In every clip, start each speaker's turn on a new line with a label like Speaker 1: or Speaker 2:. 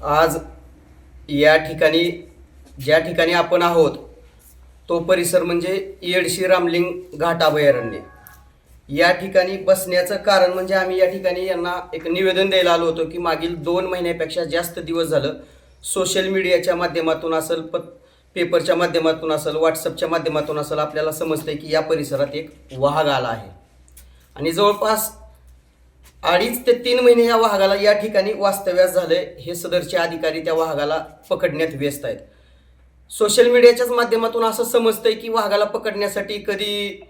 Speaker 1: आज या ठिकाणी ज्या ठिकाणी आपण आहोत तो परिसर म्हणजे येडशी रामलिंग घाट अभयारण्य. या ठिकाणी बसण्याचं कारण म्हणजे आम्ही या ठिकाणी यांना एक निवेदन द्यायला आलो होतो की मागील दोन महिन्यापेक्षा जास्त दिवस झालं सोशल मीडियाच्या माध्यमातून असेल प पेपरच्या माध्यमातून असेल व्हॉट्सअपच्या माध्यमातून असेल आपल्याला समजतंय की या परिसरात एक वाघ आला आहे. आणि जवळपास अडीच ते तीन महिने या वाघाला या ठिकाणी वास्तव्यास झालंय. हे सदरचे अधिकारी त्या वाघाला पकडण्यात व्यस्त आहेत. सोशल मीडियाच्याच माध्यमातून असं समजतंय की वाघाला पकडण्यासाठी कधी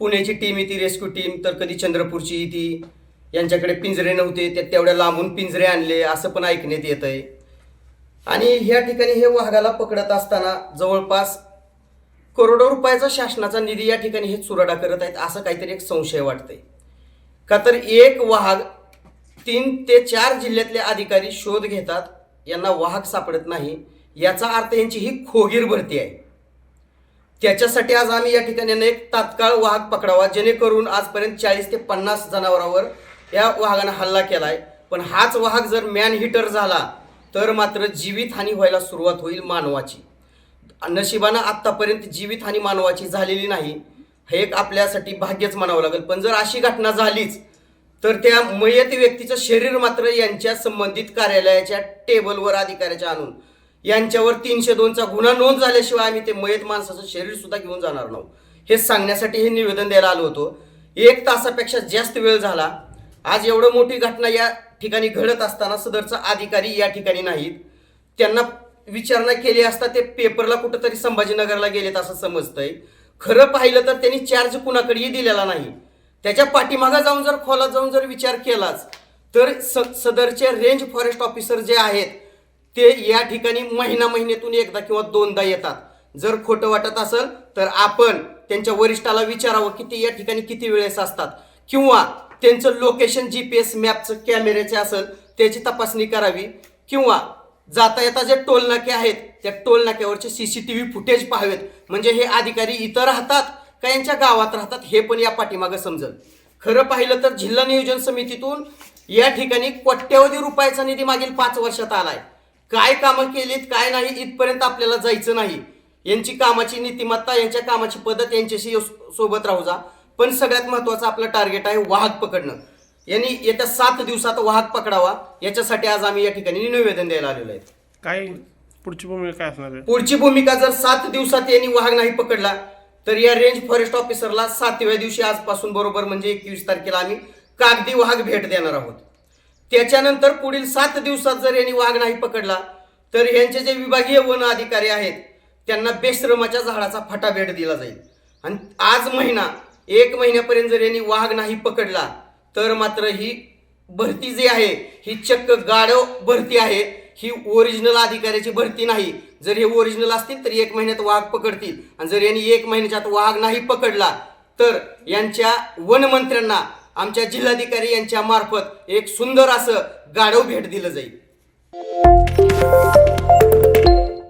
Speaker 1: पुण्याची टीम येते रेस्क्यू टीम तर कधी चंद्रपूरची येते. यांच्याकडे पिंजरे नव्हते ते तेवढ्या लांबून पिंजरे आणले असं पण ऐकण्यात येत आहे आणि ह्या ठिकाणी हे वाघाला पकडत असताना जवळपास करोडो रुपयाचा शासनाचा निधी या ठिकाणी हे चुराडा करत आहेत असं काहीतरी एक संशय वाटतंय. का तर एक वाहक तीन ते चार जिल्ह्यातले अधिकारी शोध घेतात यांना वाहक सापडत नाही याचा अर्थ यांची ही खोगीर भरती आहे. त्याच्यासाठी आज आम्ही या ठिकाणी एक तात्काळ वाहक पकडावा जेणेकरून आजपर्यंत चाळीस ते पन्नास जनावरांवर या वाहकानं हल्ला केला आहे पण हाच वाहक जर मॅन हिटर झाला तर मात्र जीवितहानी व्हायला सुरुवात होईल मानवाची. नशिबानं आत्तापर्यंत जीवितहानी मानवाची झालेली नाही. हे एक आपल्यासाठी भाग्यच म्हणावं लागेल. पण जर अशी घटना झालीच तर त्या मयत व्यक्तीचं शरीर मात्र यांच्या संबंधित कार्यालयाच्या टेबलवर अधिकाऱ्याच्या आणून यांच्यावर तीनशे दोनचा गुन्हा नोंद झाल्याशिवाय आम्ही ते मयत माणसाचं शरीर सुद्धा घेऊन जाणार नाही. हे सांगण्यासाठी हे निवेदन द्यायला आलो होतो. एक तासापेक्षा जास्त वेळ झाला. आज एवढं मोठी घटना या ठिकाणी घडत असताना सदरचा अधिकारी या ठिकाणी नाहीत. त्यांना विचारणा केली असता ते पेपरला कुठंतरी संभाजीनगरला गेलेत असं समजतंय. खरं पाहिलं तर त्यांनी चार्ज कुणाकडेही दिलेला नाही. त्याच्या पाठीमागा जाऊन जर खोलात जाऊन जर विचार केलाच तर स सदरचे रेंज फॉरेस्ट ऑफिसर जे आहेत ते या ठिकाणी महिना महिन्यातून एकदा किंवा दोनदा येतात. जर खोटं वाटत असेल तर आपण त्यांच्या वरिष्ठाला विचारावं की ते या ठिकाणी किती वेळेस असतात. किंवा त्यांचं लोकेशन जी पी एस मॅपचं कॅमेऱ्याचे असेल त्याची तपासणी करावी. किंवा जाता येता जे टोलनाके आहेत त्या टोल नाक्यावरचे सीसीटीव्ही फुटेज पाहावेत. म्हणजे हे अधिकारी इथं राहतात का यांच्या गावात राहतात हे पण या पाठीमागं समजेल. खरं पाहिलं तर जिल्हा नियोजन समितीतून या ठिकाणी कोट्यवधी रुपयाचा निधी मागील पाच वर्षात आलाय. काय कामं केलीत काय नाही इथपर्यंत आपल्याला जायचं नाही. यांची कामाची नीतिमत्ता यांच्या कामाची पद्धत यांच्याशी सोबत राहू जा. पण सगळ्यात महत्वाचं आपलं टार्गेट आहे वाहक पकडणं. यांनी येत्या सात दिवसात वाहक पकडावा. याच्यासाठी आज आम्ही या ठिकाणी निवेदन द्यायला आलेलो आहे.
Speaker 2: काय पुढची भूमिका काय असणार आहे?
Speaker 1: पुढची भूमिका जर सात दिवसात यांनी वाघ नाही पकडला तर या रेंज फॉरेस्ट ऑफिसरला सातव्या दिवशी आजपासून बरोबर म्हणजे एकवीस तारखेला आम्ही कागदी वाघ भेट देणार आहोत. त्याच्यानंतर पुढील सात दिवसात जर यांनी वाघ नाही पकडला तर यांचे जे विभागीय वन अधिकारी आहेत त्यांना बेश्रमाच्या झाडाचा फटा भेट दिला जाईल. आणि आज महिना एक महिन्यापर्यंत जर यांनी वाघ नाही पकडला तर मात्र ही भरती जी आहे ही चक्क गाढव भरती आहे. ही ओरिजिनल अधिकाऱ्याची भरती नाही. जर हे ओरिजिनल असतील तर एक महिन्यात वाघ पकडतील. आणि जर यांनी एक महिन्याच्यात वाघ नाही पकडला तर यांच्या वनमंत्र्यांना आमच्या जिल्हाधिकारी यांच्या मार्फत एक सुंदर असं गाढव भेट दिलं जाईल.